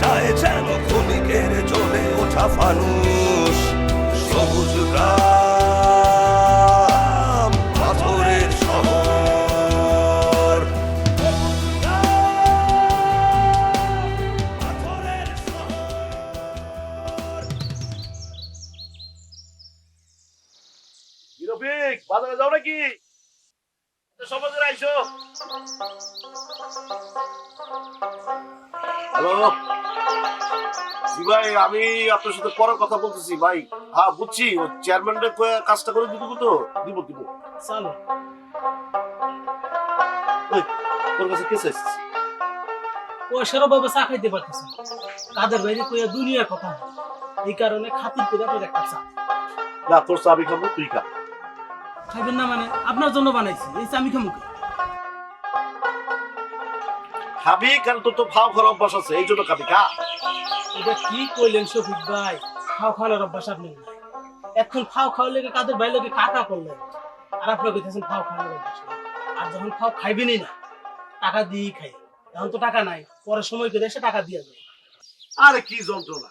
যায় যেন ক্ষণিকের জ্বলে ওঠা ফানুষ সবুজ গ্রাম পাথরের শহর। রফিক বাজারে যাও নাকি? সমাজে আইসো হ্যালো। জি ভাই আমি আপনার সাথে পরে কথা বলতেছি। ভাই হ্যাঁ বুঝছি। ও কাজটা করে দিব তো? দিব দিব। চলো তোর কাছে কে চাইছিস পয়সারও বাবা চা পারতেছে কাদের বাইরে কইয়া দুনিয়ার কথা এই কারণে খাতির করে আপনার একটা চা। না তোর চাবি খাব তুই খা। খাইবেন না মানে? আপনার জন্য বানাইছি। এই চা আমি খামুকে খাবি কারণ তোর তো ভাও খাওয়ার অভ্যাস আছে এই জন্য খাবি খা। এটা কি কইলেন শফিক ভাই? খাও খাওয়ানোর অভ্যাস আপনি এখন খাও খাওয়া লেগে কাদের বাইরে লেগে কাকা করলেন? আর আপনি কইতেছেন খাও খাওয়ানোর অভ্যাস আর যখন খাও খাইবেনই না টাকা দিয়েই খাই। এখন তো টাকা নাই পরে সময় করে এসে টাকা দিয়ে যায় আরে কি যন্ত্রণা।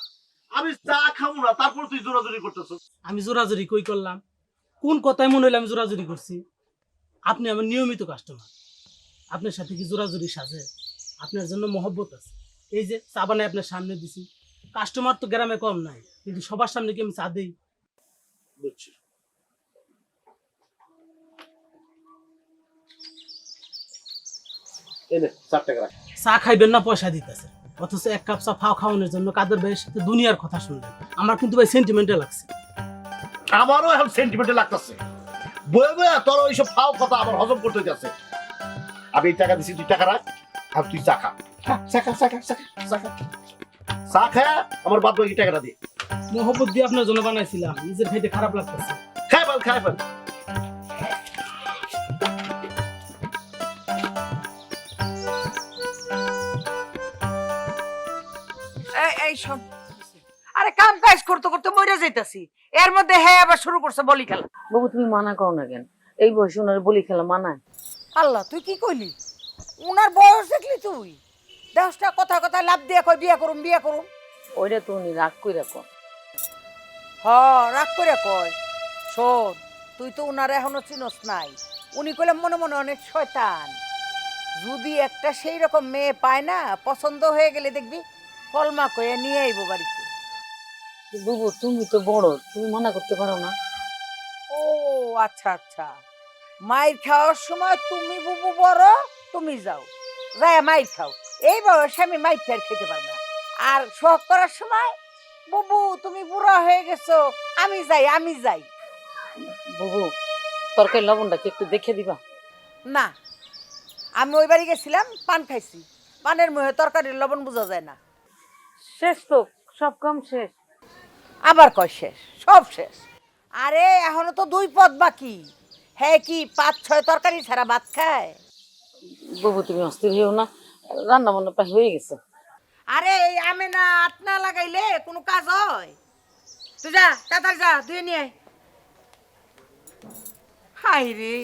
আমি চা খাব না তারপর তুই জোরাজোরি করতেছ। আমি জোরাজুরি কই করলাম? কোন কথায় মনে হইলে আমি জোরাজুরি করছি? আপনি আমার নিয়মিত কাস্টমার আপনার সাথে কি জোরাজুরি সাজে? আপনার জন্য মহব্বত আছে। এই যে চা বানাই আপনার সামনে দিছি। কাস্টমার তো গ্রামে কম নাই কিন্তু সবার সামনে কি আমি চা দিই? বুঝছি। চা খাইবেন না পয়সা দিতেছে। অথচ এক কাপ চা ফাও খাওয়ানোর জন্য কাদের ভাইয়ের সাথে দুনিয়ার কথা শুনলেন? আমার কিন্তু ভাই সেন্টিমেন্টাল লাগছে। আমারও এখন সেন্টিমেন্টে লাগতেছে। বয়ে বয়ে তোর ওইসব ফাও কথা আমার হজম করতে যাচ্ছে আমি টাকা দিছি তুই টাকা রাখ। আর তুই চা খা। খা, চা খা, চা খা, চা খা, চা খা। আমার বাদ বাকি টাকাটা দিয়ে মহব্বত দিয়ে আপনার জন্য বানাইছিলাম নিজের খাইতে খারাপ লাগতেছে। খাই বল খাই বল। এই এই শোন। আরে কাম কাজ করতে করতে মরে যাইতাছি। এর মধ্যে হ্যাঁ আবার শুরু করছে বলি খেলা। বাবু তুমি মানা করো না কেন? এই বয়সে ওনার বলি খেলা মানায়। আল্লাহ তুই কি কইলি? উনার বয়স দেখলি তুই? দশটা কথা কথা লাভ দিয়ে কই বিয়ে করুম বিয়ে করুম। ওইটা তো উনি রাগ করে রাখো হ রাগ করে কয়। শোন তুই তো উনার এখনও চিনস নাই। উনি কইলে মনে মনে অনেক শয়তান। যদি একটা সেই রকম মেয়ে পায় না পছন্দ হয়ে গেলে দেখবি কলমা কয়ে নিয়ে আইবো বাড়িতে। বাবু তুমি তো বড় তুমি মানা করতে পারো না। ও আচ্ছা আচ্ছা। মাইর খাওয়ার সময় তুমি বুবু বড় তুমি যাও। যায় মাইর খাও। এই বয়সে আমি মাইর টাইর খেতে পারব না। আর শখ করার সময় বুবু তুমি বুড়া হয়ে গেছো। আমি যাই আমি যাই। বাবু তরকারি লবণটা কি একটু দেখে দিবা? না। আমি ওই বাড়ি গেছিলাম পান খাইছি। পানের মুখে তরকারির লবণ বোঝা যায় না। শেষ তো সব কম শেষ। আবার কয় শেষ? সব শেষ। আরে এখনও তো দুই পদ বাকি। হ্যাঁ কি পাঁচ ছয় তরকারি ছাড়া ভাত খায়? বাবু তুমি অস্থির হইও না। রান্না বান্না প্রায় হয়ে গেছে। আরে এই আমে না আট না লাগাইলে কোনো কাজ হয়? তুই যা তাড়াতাড়ি যা ধুয়ে নিয়ে আয়। হাই রে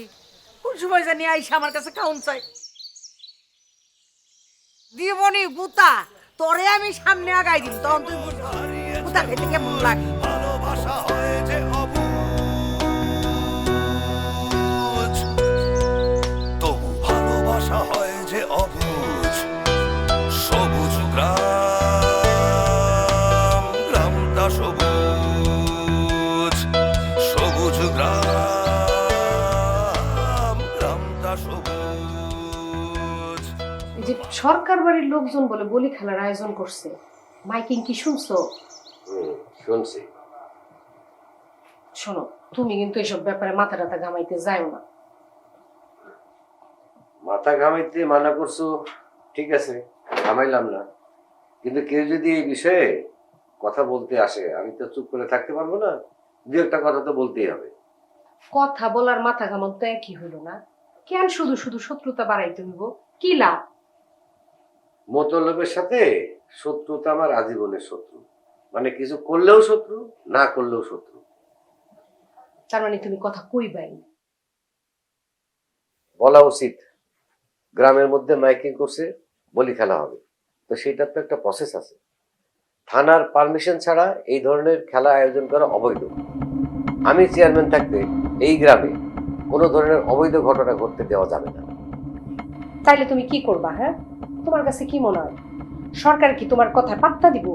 কোন সময় জানি আইসা আমার কাছে কাউন চাই দিবনি গুতা তোরে আমি সামনে আগাই দিম তখন তুই বুঝবি গুতা খেতে কেমন লাগে? গ্রাম গ্রামটা সবুজ। যে সরকার বাড়ির লোকজন বলে বলি খেলার আয়োজন করছে মাইকিং কি শুনছো? শুনছি। শোনো তুমি কিন্তু এসব ব্যাপারে মাথা টাথা ঘামাইতে যাও না। মাথা ঘামাইতে মানা করছ ঠিক আছে ঘামাইলাম না। কিন্তু কেউ যদি এই বিষয়ে কথা বলতে আসে আমি তো চুপ করে থাকতে পারব না দু একটা কথা তো বলতেই হবে। কথা বলার মাথা ঘামান তো একই হইল না। কেন শুধু শুধু শত্রুতা বাড়াইতে হইব কি লাভ? মতলবের সাথে শত্রুতা আমার আজীবনের শত্রু। মানে কিছু করলেও শত্রু না করলেও শত্রু। তার মানে তুমি কথা কই কইবাই বলা উচিত। গ্রামের মধ্যে মাইকিং করছে বলি খেলা হবে। তো সেটার তো একটা প্রসেস আছে। থানার পারমিশন ছাড়া এই ধরনের খেলা আয়োজন করা অবৈধ। আমি চেয়ারম্যান থাকতে এই গ্রামে কোনো ধরনের অবৈধ ঘটনা ঘটতে দেওয়া যাবে না। তাইলে তুমি কি করবা হ্যাঁ? তোমার কাছে কি মনে হয়? সরকার কি তোমার কথায় পাত্তা দিব?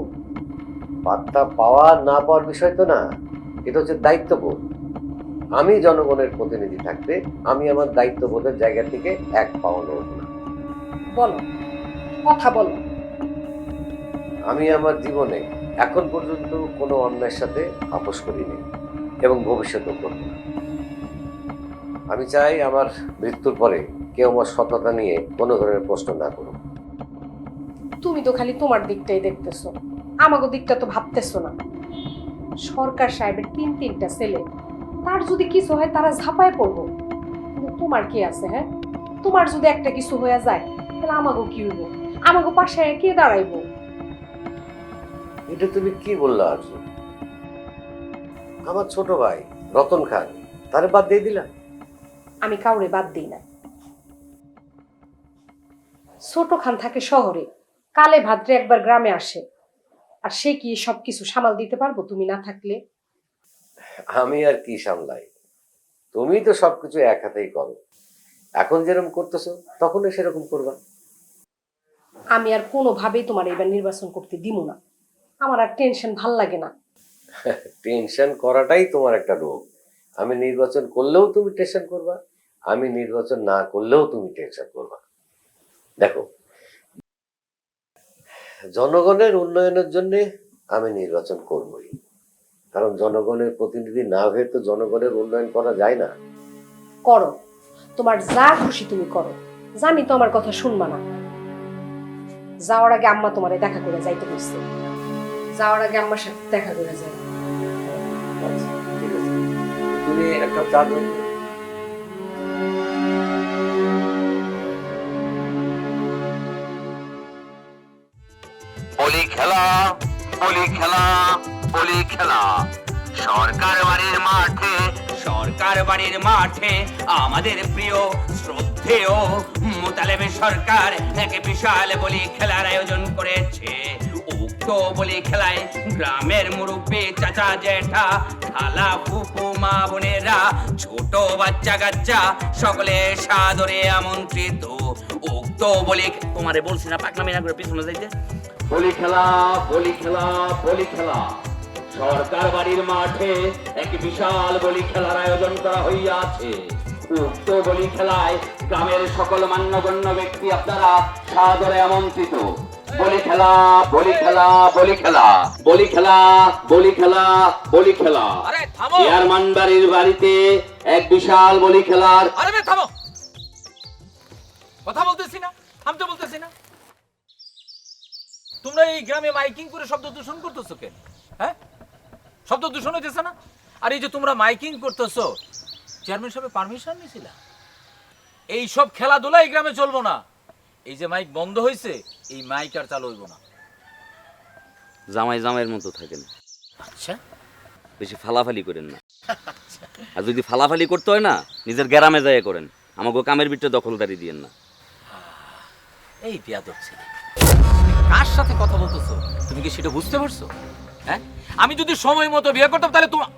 পাত্তা পাওয়া না পাওয়ার বিষয় তো না এটা হচ্ছে দায়িত্ববোধ। আমি জনগণের প্রতিনিধি থাকতে আমি আমার দায়িত্ববোধের জায়গা থেকে এক পাওয়া নেব না। বলো কথা বলো। আমি আমার জীবনে এখন পর্যন্ত কোনো অন্যায়ের সাথে আপোষ করিনি। এবং ভবিষ্যতেও করব। আমি চাই আমার মৃত্যুর পরে কেউ আমার সততা নিয়ে কোনো ধরনের প্রশ্ন না করুক। তুমি তো খালি তোমার দিকটাই দেখতেছো। আমাগো দিকটা তো ভাবতেছো না। সরকার সাহেবের তিন তিনটা ছেলে তার যদি কিছু হয় তারা ঝাঁপায় পড়ব। কিন্তু তোমার কি আছে হ্যাঁ? তোমার যদি একটা কিছু হয়ে যায় তাহলে আমাগো কি হইব? আমাগো পাশে কে দাঁড়াইবো? এটা তুমি কি বললা আরজু আমার ছোট ভাই রতন খান তারে বাদ দিয়ে দিলাম। আমি কাউরে বাদ দিই না। ছোট খান থাকে শহরে কালে ভাদ্রে একবার গ্রামে আসে। আর সে কি সব কিছু সামাল দিতে পারব তুমি না থাকলে? আমি আর কি সামলাই? তুমি তো সবকিছু এক হাতেই করো। এখন যেরকম করতেছো তখনই সেরকম করবা। আমি আর কোনোভাবেই তোমার এবার নির্বাচন করতে দিব না। আমার আর টেনশন ভালো লাগে না। টেনশন করাটাই তোমার একটা রোগ। আমি নির্বাচন করলেও তুমি টেনশন করবা, আমি নির্বাচন না করলেও তুমি টেনশন করবা। দেখো, জনগণের উন্নয়নের জন্য আমি নির্বাচন করবই। কারণ জনগণের প্রতিনিধি না হয়ে তো জনগণের উন্নয়ন করা যায় না। করো। তোমার যা খুশি তুমি করো। জানি তো আমার কথা শুনবা না। যাওয়ার আগে আম্মা তোমারে দেখা করে যাইতে বলছে। যাওয়ার আগে আম্মার সাথে দেখা করে যাই। বলি খেলা বলি খেলা। সরকার বাড়ির মাঠে, সরকার বাড়ির মাঠে আমাদের প্রিয়, শ্রদ্ধেয়, মোতালেবে সরকার, এক বিশাল বলি খেলার আয়োজন করেছে। উক্ত বলি খেলায় গ্রামের মুরব্বী চাচা জেঠা, খালা ফুপু, মা বোনেরা, ছোট বাচ্চা কাচ্চা, সকলে সাদরে আমন্ত্রিত। উক্ত বলি তোমারে বলছি না পাকনামি না করে পিছনে যাইতে। বলি খেলা বলি খেলা বলি খেলা। সরকার বাড়ির মাঠে এক বিশাল বলি খেলার আয়োজন করা হইয়াছে। উক্ত বলি খেলায় গ্রামের সকল মান্যগণ্য ব্যক্তি আপনারা সাদরে আমন্ত্রিত। বলি খেলা বলি খেলা বলি খেলা বলি খেলা বলি খেলা বলি খেলা। চেয়ারম্যান বাড়ির বাড়িতে এক বিশাল বলি খেলার আরে থামো। কথা বলতেছি না আমি তো বলতেছি না। তোমরা এই গ্রামে মাইকিং করে শব্দ দূষণ করতেছো কেন? হ্যাঁ? শব্দ দূষণ হইতেছে না? আর এই যে তোমরা মাইকিং করতেছো চেয়ারম্যান সাহেব পারমিশন নিয়েছিল এই সব খেলাধুলা এই গ্রামে চলবো না। এই যে মাইক বন্ধ হয়েছে এই মাইক আর চালু হইব না। জামাই জামাইয়ের মতো থাকেন। আচ্ছা। বেশি ফালাফালি করেন না। আর যদি ফালাফালি করতে হয় না নিজের গ্রামে যায় করেন। আমাকে কামের বিটে দখলদারি দিয়েন না। এই বিয়াদব ছেলে। কার সাথে কথা বলতেছো? তুমি কি সেটা বুঝতে পারছ? হ্যাঁ? আমি যদি সময় মতো বিয়ে করতাম তাহলে তোমার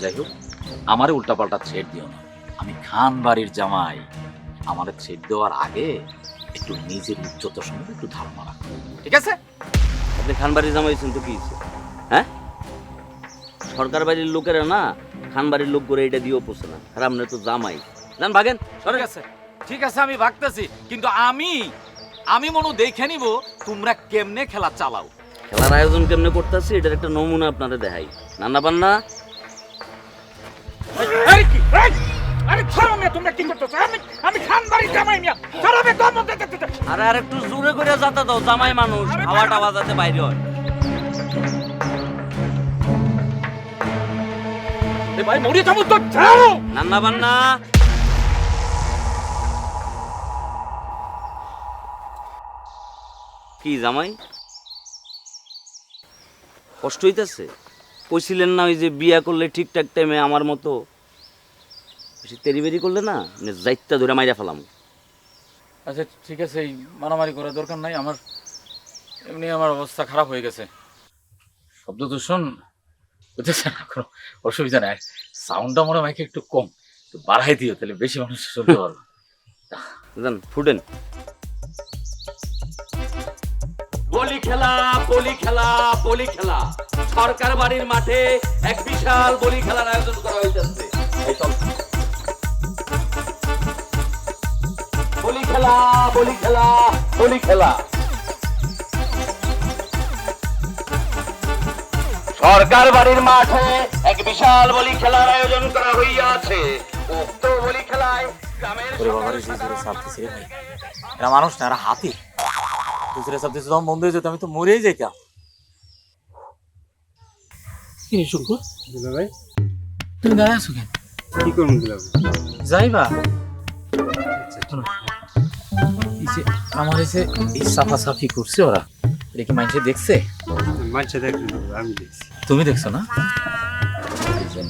যাই হোক আমারে উল্টাপাল্টা ছেড় দিও না। আমি খান বাড়ির জামাই। আমার ছেড় দেওয়ার আগে একটু নিজের উচ্চতার সঙ্গে একটু ধারণা রাখো ঠিক আছে? আপনি খানবাড়ির জামাইছেন তো কি? হ্যাঁ? সরকার বাড়ির লোকেরা না খানবাড়ির লোক করে এটা দিয়েও পোষে না। আর আপনার তো জামাই। জান ভাগেন সরে ঠিক আছে। ঠিক আছে আমি ভাগতেছি। কিন্তু আমি আমি মনে দেখে নিব তোমরা কেমনে খেলা চালাও। খেলার আয়োজন কেমনে করতেছি এটার একটা নমুনা আপনারা দেখাই। নান্না পান্না। এই কি? এই! আরে ছাড়ো মিয়া, তোমরা কি করতেছো? আমি আমি খান বাড়ির জামাই মিয়া। ছাড়ো মিয়া, তোর মধ্যে। আরে আর একটু জোরে করে যাতে দাও জামাই মানুষ হাওয়া টাওয়া যাতে বাইরে হয়। ভাই মরিয়ে যাব তো ছাড়ো! নান্না পান্না কি জামাই? কষ্ট হইতেছে? কইছিলেন না ওই যে বিয়া করলে ঠিকঠাক টাইমে আমার মতো বেশি করলে না মানে যাইত্যা ধরে মাইরা ফেলাম। আচ্ছা ঠিক আছে এই মারামারি করার দরকার নাই আমার এমনি আমার অবস্থা খারাপ হয়ে গেছে। শব্দ দূষণ বুঝতেছে না কোনো অসুবিধা নাই। সাউন্ডটা মনে হয় একটু কম একটু বাড়াই দিও তাহলে বেশি মানুষ শুনতে পারবে। জান ফুটেন। বলি খেলা বলি খেলা বলি খেলা। সরকার বাড়ির মাঠে এক বিশাল বলি খেলার আয়োজন করা খেলা বলি খেলা বলি খেলা। সরকার বাড়ির মাঠে এক বিশাল বলি খেলার আয়োজন করা হইয়াছে। উক্ত বলি খেলায় গ্রামের ওরে বাবা রে যে জোরে চাপতেছে রে ভাই। এরা মানুষ না এরা হাতি। দুসরে চাপতেছে তখন বন্ধ হয়ে যেত আমি তো মরেই যাইতাম কি রে শুকুর? ভাই। তুমি দাঁড়ায় আছো কেন? কি করুন যাইবা। শোনো, এই যে আমার এসে এই সাফা সাফি করছে ওরা। এটা কি মানুষে দেখছে? মাঝে দেখুন আমি দেখছি। তুমি দেখছ না? এই যে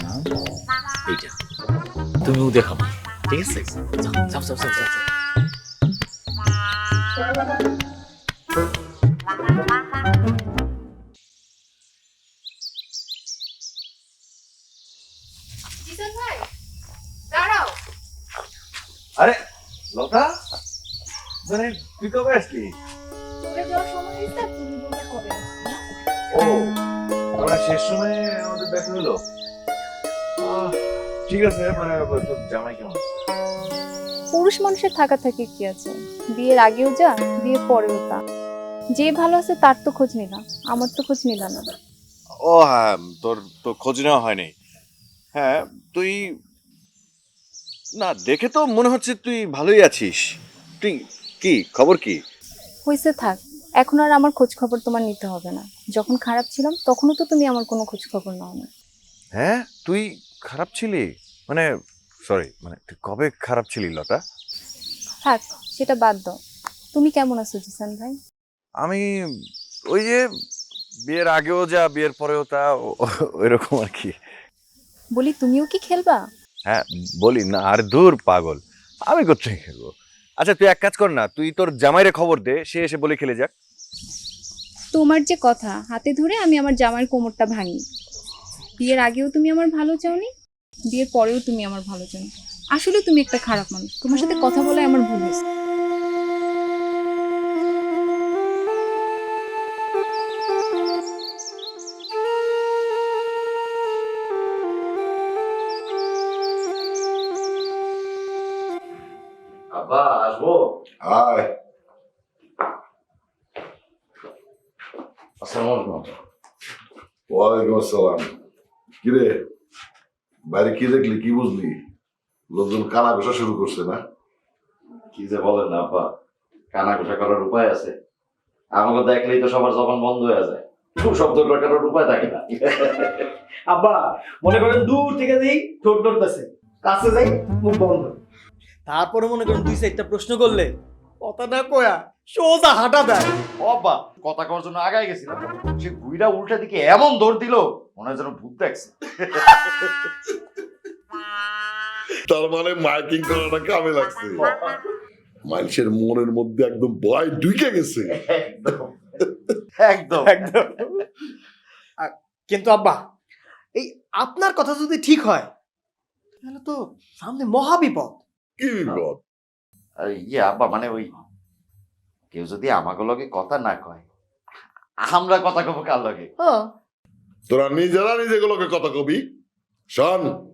এইটা। তুমিও দেখাবো। ঠিক আছে? যাও যাও যাও যাও যাও, মানে তুই কবে আসলি? ও তোমরা শেষ সময়ে আমাদের দেখা হলো। ঠিক আছে মানে তোর জামাই কেমন? পুরুষ মানুষের থাকা থাকি কি আছে? বিয়ের আগেও যা বিয়ের পরেও তা। যে ভালো আছে তার তো খোঁজ নিলাম আমার তো খোঁজ নিলাম না। ও হ্যাঁ তোর তো খোঁজ নেওয়া হয়নি। হ্যাঁ তুই না দেখে তো মনে হচ্ছে তুই ভালোই আছিস। তুই কি? খবর কি? হয়েছে থাক এখন আর আমার খোঁজ খবর তোমার নিতে হবে না। যখন খারাপ ছিলাম তখনও তো তুমি আমার কোনো খোঁজ খবর নাও না। হ্যাঁ? তুই খারাপ ছিলি? মানে সরি মানে তুই কবে খারাপ ছিলি লতা? থাক সেটা বাদ দাও। তুমি কেমন আছো জিসান ভাই? আমি ওই যে বিয়ের আগেও যা বিয়ের পরেও তা ওইরকম আর কি। বলি তুমিও কি খেলবা? হ্যাঁ বলি না আর দূর পাগল। আমি কোথায় খেলব? আচ্ছা তুই এক কাজ কর না, তুই তোর জামাইরে খবর দে, সে এসে বলে খেলে যাক। তোমার যে কথা, হাতে ধরে আমি আমার জামাইয়ের কোমরটা ভাঙি। বিয়ের আগেও তুমি আমার ভালো চাওনি, বিয়ের পরেও তুমি আমার ভালো চাও আসলে তুমি একটা খারাপ মানুষ, তোমার সাথে কথা বলে আমার ভুল হয়েছে। আব্বা আসব আয় আসসালামু আলাইকুম ওয়ালাইকুম আসসালাম কিরে বাইরে কি দেখলি কি বুঝলি লোকজন কানা ঘষা শুরু করছে না কি যে বলেন না আব্বা কানা ঘোষা করার উপায় আছে আমাকে দেখলেই তো সবার জবান বন্ধ হয়ে যায় খুব শব্দ করার উপায় থাকে না আব্বা মনে করেন দূর থেকে দেই ঠোঁট নড়তেছে কাছে যাই মুখ বন্ধ তারপরে মনে করেন দুই চারটা প্রশ্ন করলে কথা না কয়া সোজা হাঁটা দেয় আব্বা কথা কওয়ার জন্য আগায় গেছিলাম। সে গুইরা উল্টা দিকে এমন দৌড় দিল মনে হয় যেন ভূত দেখছে। তার মানে মাইকিং করাটা কামে লাগছে। মানুষের মনের মধ্যে একদম ভয় ঢুকে গেছে। একদম। একদম। কিন্তু আব্বা এই আপনার কথা যদি ঠিক হয় তাহলে তো সামনে মহা বিপদ কি বিপদ আর ইয়ে আব্বা মানে ওই কেউ যদি আমাকে লগে কথা না কয় আমরা কথা কব কার লগে? হ্যাঁ তোরা নিজেরা নিজেগুলোকে কথা কবি। শোন।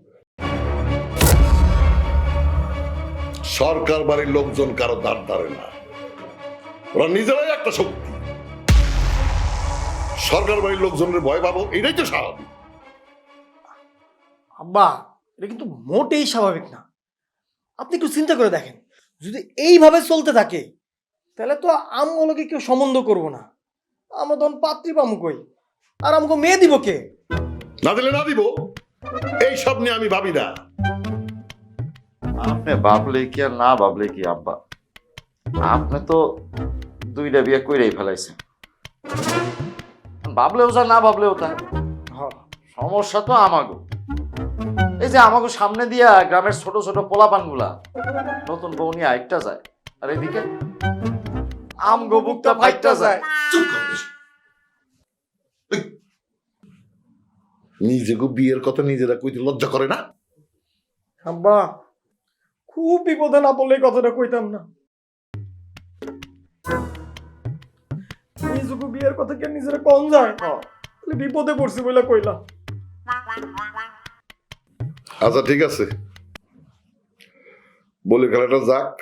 সরকার বাড়ির লোকজন কারও দাঁড় ধারে না। ওরা নিজেরাই একটা শক্তি। সরকার বাড়ির লোকজনের ভয় পাবো এটাই তো স্বাভাবিক। আব্বা এটা কিন্তু মোটেই স্বাভাবিক না। আপনি একটু চিন্তা করে দেখেন। যদি এইভাবে চলতে থাকে তাহলে তো আমগুলোকে কেউ সম্বন্ধ করব না। আমরা তখন পাত্রী পামু কই? আর আমাকে মেয়ে দিব কে? না দিলে না দিব। এই সব নিয়ে আমি ভাবি না। আপনি ভাবলে কি আর না ভাবলে কি আব্বা? আপনি তো দুইটা বিয়ে কইরাই ফেলাইছেন। ভাবলেও যা না ভাবলেও তা। সমস্যা তো আমাগো। এই যে আমাকে সামনে দিয়া গ্রামের ছোট ছোট পোলাপানগুলা নতুন বউ নিয়ে আরেকটা যায়। আর এদিকে আমগো বুকটা ফাইটটা যায়। নিজেকে বিয়ের কথা নিজেরা কইতে লজ্জা করে না? আব্বা খুব বিপদে না পড়লে কথাটা কইতাম না। নিজুকু বিয়ের কথা কে নিজেরা কম যায়? বিপদে পড়ছি বলে কইলাম। আচ্ছা ঠিক আছে। বলে খেলাটা যাক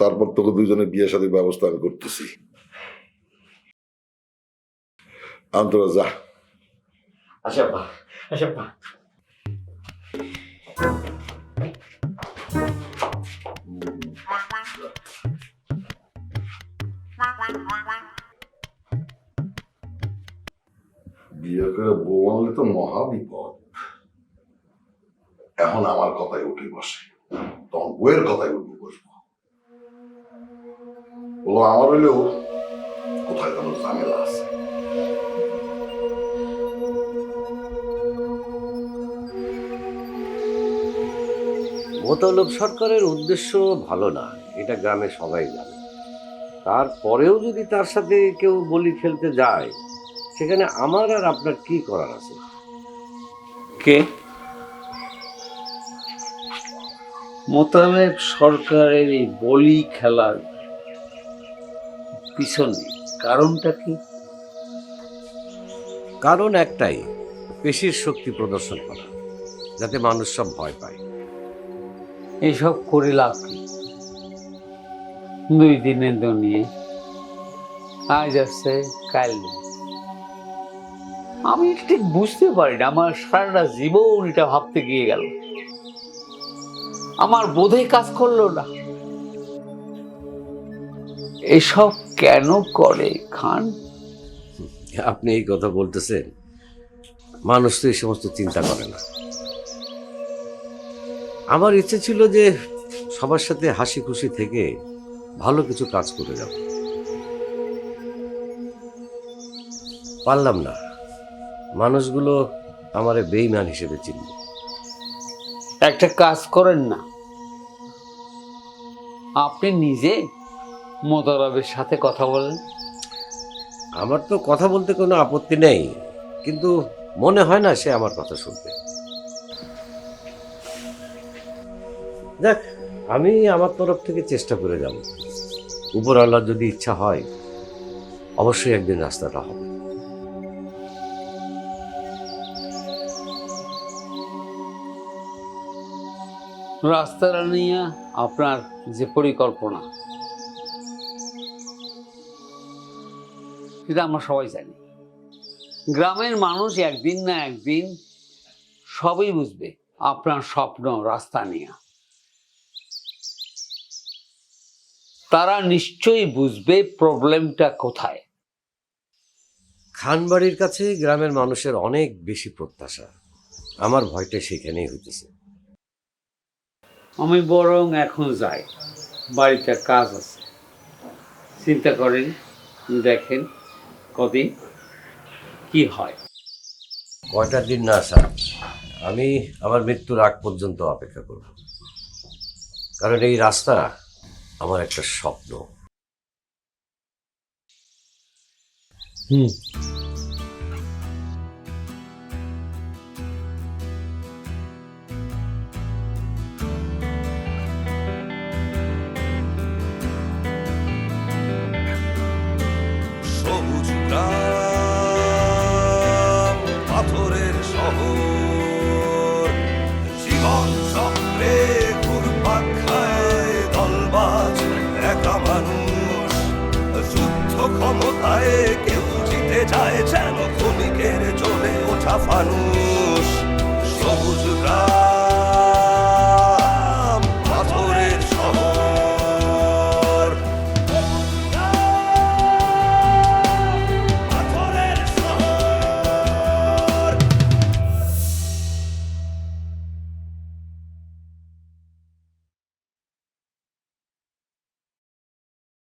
তারপর তোকে দুজনে বিয়ে সাথে ব্যবস্থা আমি করতেছি। আন্তরা যা। আচ্ছা আচ্ছা বিয়ে করে বউ আনলে তো মহা বিপদ। এখন আমার কথায় উঠে বসে। তখন বউয়ের কথায় উঠে বসবো। বলো আমার হইলেও কোথায় কোনো ঝামেলা আছে। মোতালব সরকারের উদ্দেশ্য ভালো না এটা গ্রামে সবাই জানে। তারপরেও যদি তার সাথে কেউ বলি খেলতে যায় সেখানে আমার আর আপনার কি করার আছে? কে? মোতালেব সরকারের এই বলি খেলার পিছনে কারণটা কি? কারণ একটাই পেশির শক্তি প্রদর্শন করা যাতে মানুষ সব ভয় পায়। এইসব করে লাভ কি? দুই দিনের দুনিয়ে আজ আসছে কাল আমি ঠিক বুঝতে পারি না আমার সারাটা জীবন এটা ভাবতে গিয়ে গেল। আমার বোধে কাজ করল না। এসব কেন করে খান? আপনি এই কথা বলতেছেন মানুষ তো এই সমস্ত চিন্তা করে না। আমার ইচ্ছে ছিল যে সবার সাথে হাসি খুশি থেকে ভালো কিছু কাজ করে যাব। পারলাম না। মানুষগুলো আমারে বেইমান হিসেবে চিনল একটা কাজ করেন না। আপনি নিজে মোতারবের সাথে কথা বলেন। আমার তো কথা বলতে কোনো আপত্তি নেই, কিন্তু মনে হয় না সে আমার কথা শুনবে। দেখ আমি আমার তরফ থেকে চেষ্টা করে যাব। উপর আল্লাহর যদি ইচ্ছা হয়, অবশ্যই একদিন রাস্তাটা হবে। রাস্তাটা নিয়ে আপনার যে পরিকল্পনা। সেটা আমরা সবাই জানি। গ্রামের মানুষ একদিন না একদিন সবই বুঝবে আপনার স্বপ্ন রাস্তা নিয়ে। তারা নিশ্চয়ই বুঝবে প্রবলেমটা কোথায়। খানবাড়ির কাছে গ্রামের মানুষের অনেক বেশি প্রত্যাশা। আমার ভয়টা সেখানেই হইতেছে। আমি বরং এখন যাই। বাড়িতে কাজ আছে। চিন্তা করেন দেখেন কদিন কি হয়। কয়টা দিন না স্যার? আমি আমার মৃত্যুর আগ পর্যন্ত অপেক্ষা করব। কারণ এই রাস্তা আমার একটা স্বপ্ন। হুম। kafanu